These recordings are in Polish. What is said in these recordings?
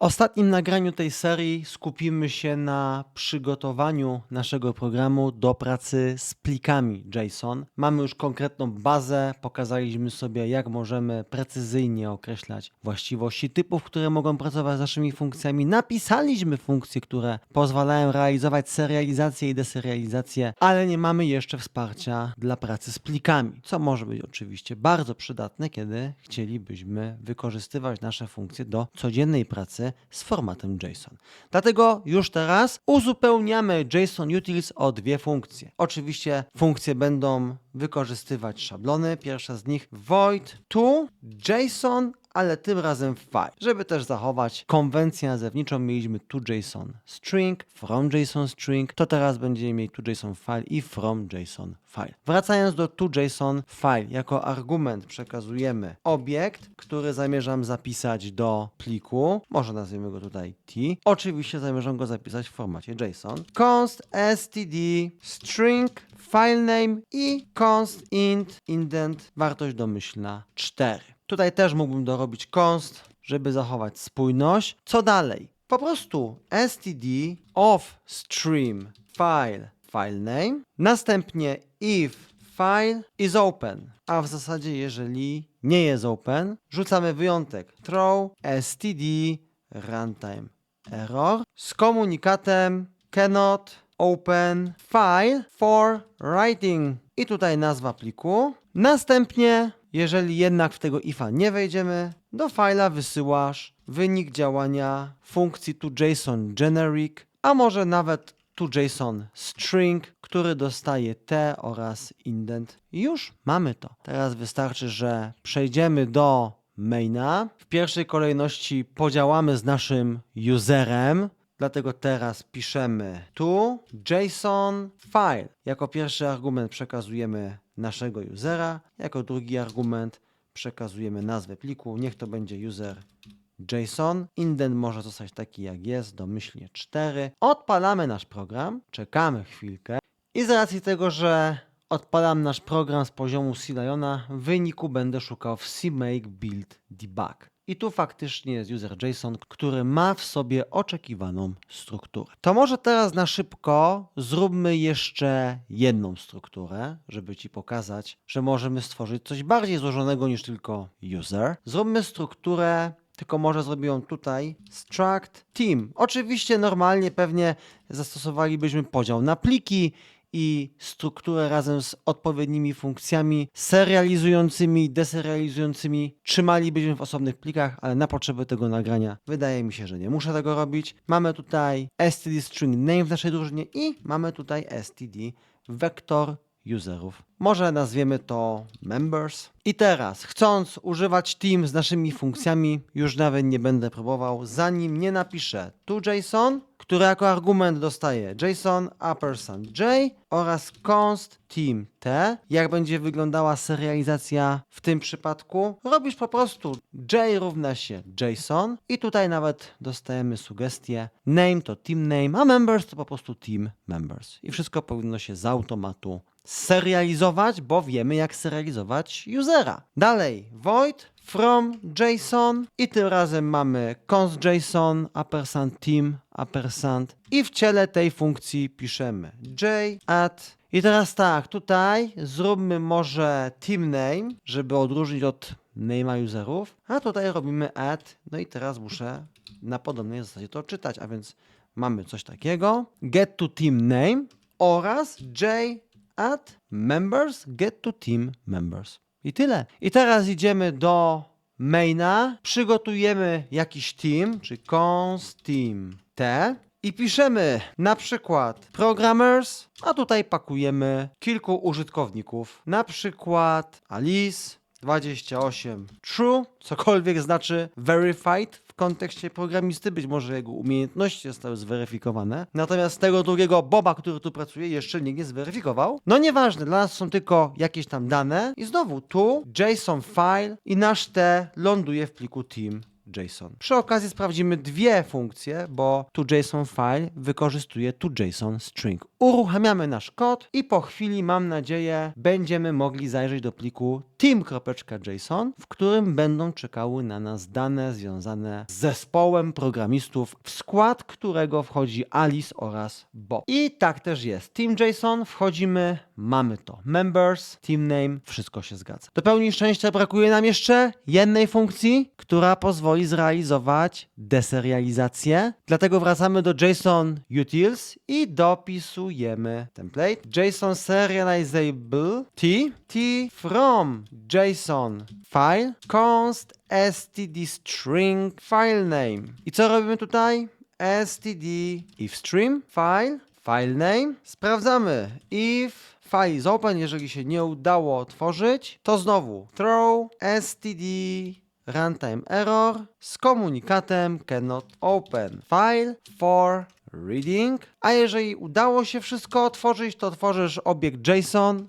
ostatnim nagraniu tej serii skupimy się na przygotowaniu naszego programu do pracy z plikami JSON. Mamy już konkretną bazę, pokazaliśmy sobie, jak możemy precyzyjnie określać właściwości typów, które mogą pracować z naszymi funkcjami. Napisaliśmy funkcje, które pozwalają realizować serializację i deserializację, ale nie mamy jeszcze wsparcia dla pracy z plikami, co może być oczywiście bardzo przydatne, kiedy chcielibyśmy wykorzystywać nasze funkcje do codziennej pracy z formatem JSON. Dlatego już teraz uzupełniamy JSON Utils o dwie funkcje. Oczywiście funkcje będą wykorzystywać szablony. Pierwsza z nich void to JSON ale tym razem file. Żeby też zachować konwencję nazewniczą, mieliśmy to JSON string, from JSON string, to teraz będziemy mieli to JSON file i from JSON file. Wracając do to JSON file, jako argument przekazujemy obiekt, który zamierzam zapisać do pliku, może nazwiemy go tutaj t. Oczywiście zamierzam go zapisać w formacie JSON. const std string filename i const int indent wartość domyślna 4. Tutaj też mógłbym dorobić const, żeby zachować spójność. Co dalej? Po prostu std of stream file filename, następnie if file is open, a w zasadzie jeżeli nie jest open, rzucamy wyjątek throw std runtime error z komunikatem cannot open file for writing i tutaj nazwa pliku. Następnie, jeżeli jednak w tego ifa nie wejdziemy, do fajla wysyłasz wynik działania funkcji toJSON generic, a może nawet toJSON string, który dostaje t oraz indent. Już mamy to. Teraz wystarczy, że przejdziemy do maina. W pierwszej kolejności podziałamy z naszym userem, Dlatego teraz piszemy tu JSON file. Jako pierwszy argument przekazujemy naszego usera, jako drugi argument przekazujemy nazwę pliku. Niech to będzie user JSON. Indent może zostać taki jak jest, domyślnie 4. Odpalamy nasz program, czekamy chwilkę i z racji tego, że odpalam nasz program z poziomu C-Liona, w wyniku będę szukał w CMake Build Debug. I tu faktycznie jest user JSON, który ma w sobie oczekiwaną strukturę. To może teraz na szybko zróbmy jeszcze jedną strukturę, żeby Ci pokazać, że możemy stworzyć coś bardziej złożonego niż tylko user. Zróbmy strukturę tylko może zrobię ją tutaj. Struct team. Oczywiście normalnie pewnie zastosowalibyśmy podział na pliki i strukturę razem z odpowiednimi funkcjami serializującymi deserializującymi trzymalibyśmy w osobnych plikach, ale na potrzeby tego nagrania wydaje mi się, że nie muszę tego robić. Mamy tutaj std string name w naszej drużynie i mamy tutaj std vector userów. Może nazwiemy to members. I teraz, chcąc używać team z naszymi funkcjami, już nawet nie będę próbował, zanim nie napiszę tu JSON, który jako argument dostaje JSON ampersand J oraz const team T. Jak będzie wyglądała serializacja w tym przypadku? Robisz po prostu J równa się JSON i tutaj nawet dostajemy sugestię name to team name, a members to po prostu team members. I wszystko powinno się z automatu serializować, bo wiemy jak serializować usera. Dalej, void from JSON i tym razem mamy const JSON, ampersand team, ampersand i w ciele tej funkcji piszemy j add i teraz tak, tutaj zróbmy może team name, żeby odróżnić od name'a userów, a tutaj robimy add, no i teraz muszę na podobnej zasadzie to czytać, a więc mamy coś takiego, get to team name oraz j members get to team members. I tyle. I teraz idziemy do maina, przygotujemy jakiś team, czyli const team t i piszemy na przykład programmers, a tutaj pakujemy kilku użytkowników, na przykład Alice, 28 true, cokolwiek znaczy verified kontekście programisty, być może jego umiejętności zostały zweryfikowane. Natomiast tego drugiego Boba, który tu pracuje, jeszcze nikt nie zweryfikował. No nieważne, dla nas są tylko jakieś tam dane i znowu tu JSON file i nasz T ląduje w pliku team JSON. Przy okazji sprawdzimy dwie funkcje, bo tu JSON file wykorzystuje tu JSON string. Uruchamiamy nasz kod i po chwili, mam nadzieję, będziemy mogli zajrzeć do pliku team.json, w którym będą czekały na nas dane związane z zespołem programistów, w skład którego wchodzi Alice oraz Bob. I tak też jest. Team.json, wchodzimy, mamy to. Members, team name, wszystko się zgadza. Do pełni szczęścia brakuje nam jeszcze jednej funkcji, która pozwoli zrealizować deserializację. Dlatego wracamy do JSON utils i dopisujemy template JSON serializable t t from JSON file const std string file name. I co robimy tutaj? std if stream file file name. Sprawdzamy if file is open, jeżeli się nie udało otworzyć, to znowu throw std runtime error z komunikatem cannot open file for reading. A jeżeli udało się wszystko otworzyć, to tworzysz obiekt JSON,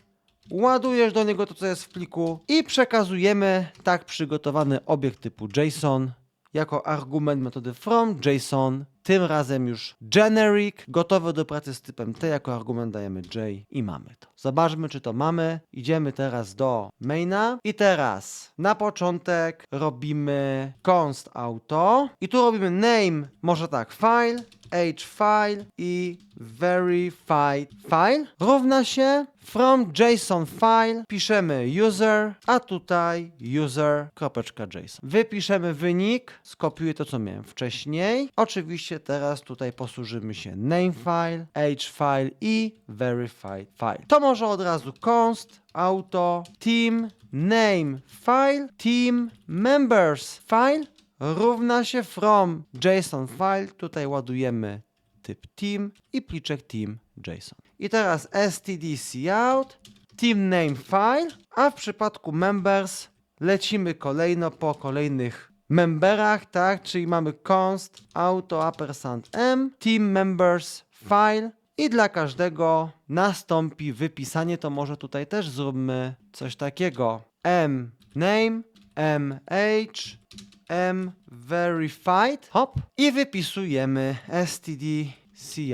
ładujesz do niego to, co jest w pliku i przekazujemy tak przygotowany obiekt typu JSON jako argument metody from JSON, tym razem już generic, gotowe do pracy z typem T, jako argument dajemy J i mamy to. Zobaczmy, czy to mamy. Idziemy teraz do maina i teraz na początek robimy const auto i tu robimy name, może tak, file, age file i verified file równa się from JSON file piszemy user, a tutaj user.json. Wypiszemy wynik, skopiuję to co miałem wcześniej. Oczywiście teraz tutaj posłużymy się name file, age file i verified file. To może od razu const auto team name file team members file równa się from JSON file. Tutaj ładujemy typ team i pliczek team JSON. I teraz std team name file, a w przypadku members lecimy kolejno po kolejnych memberach, tak? Czyli mamy const auto ampersand m team members file i dla każdego nastąpi wypisanie, to może tutaj też zróbmy coś takiego. m name, m age, m verified, hop i wypisujemy std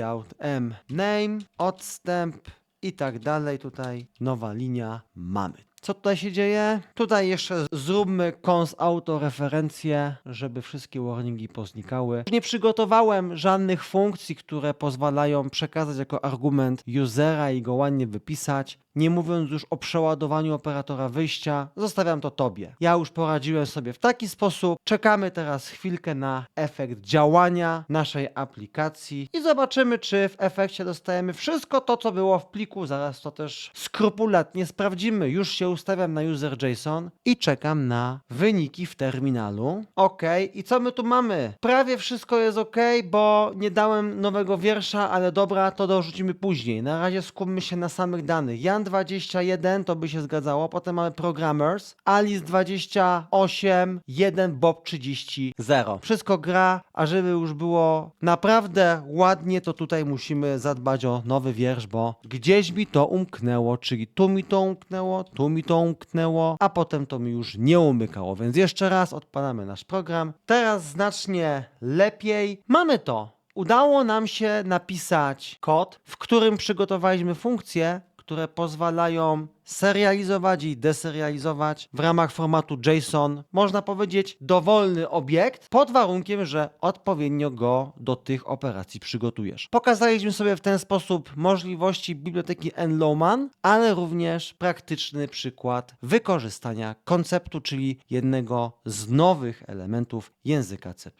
cout m name, odstęp i tak dalej. Tutaj nowa linia mamy. Co tutaj się dzieje? Tutaj jeszcze zróbmy cons autoreferencję, żeby wszystkie warningi poznikały. Nie przygotowałem żadnych funkcji, które pozwalają przekazać jako argument usera i go ładnie wypisać. Nie mówiąc już o przeładowaniu operatora wyjścia, zostawiam to tobie. Ja już poradziłem sobie w taki sposób. Czekamy teraz chwilkę na efekt działania naszej aplikacji i zobaczymy, czy w efekcie dostajemy wszystko to, co było w pliku. Zaraz to też skrupulatnie sprawdzimy. Już się ustawiam na user.json i czekam na wyniki w terminalu. Ok, i co my tu mamy? Prawie wszystko jest ok, bo nie dałem nowego wiersza, ale dobra, to dorzucimy później. Na razie skupmy się na samych danych. Jan 21 to by się zgadzało, potem mamy programmers, Alice 28, 1, Bob 30, 0. Wszystko gra, a żeby już było naprawdę ładnie, to tutaj musimy zadbać o nowy wiersz, bo gdzieś mi to umknęło, czyli tu mi to umknęło, tu mi to umknęło, a potem to mi już nie umykało. Więc jeszcze raz odpalamy nasz program. Teraz znacznie lepiej. Mamy to. Udało nam się napisać kod, w którym przygotowaliśmy funkcje, które pozwalają serializować i deserializować w ramach formatu JSON, można powiedzieć, dowolny obiekt, pod warunkiem, że odpowiednio go do tych operacji przygotujesz. Pokazaliśmy sobie w ten sposób możliwości biblioteki Enlowman, ale również praktyczny przykład wykorzystania konceptu, czyli jednego z nowych elementów języka C++.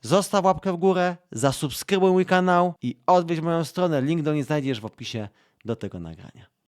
Zostaw łapkę w górę, zasubskrybuj mój kanał i odwiedź moją stronę. Link do niej znajdziesz w opisie do tego nagrania.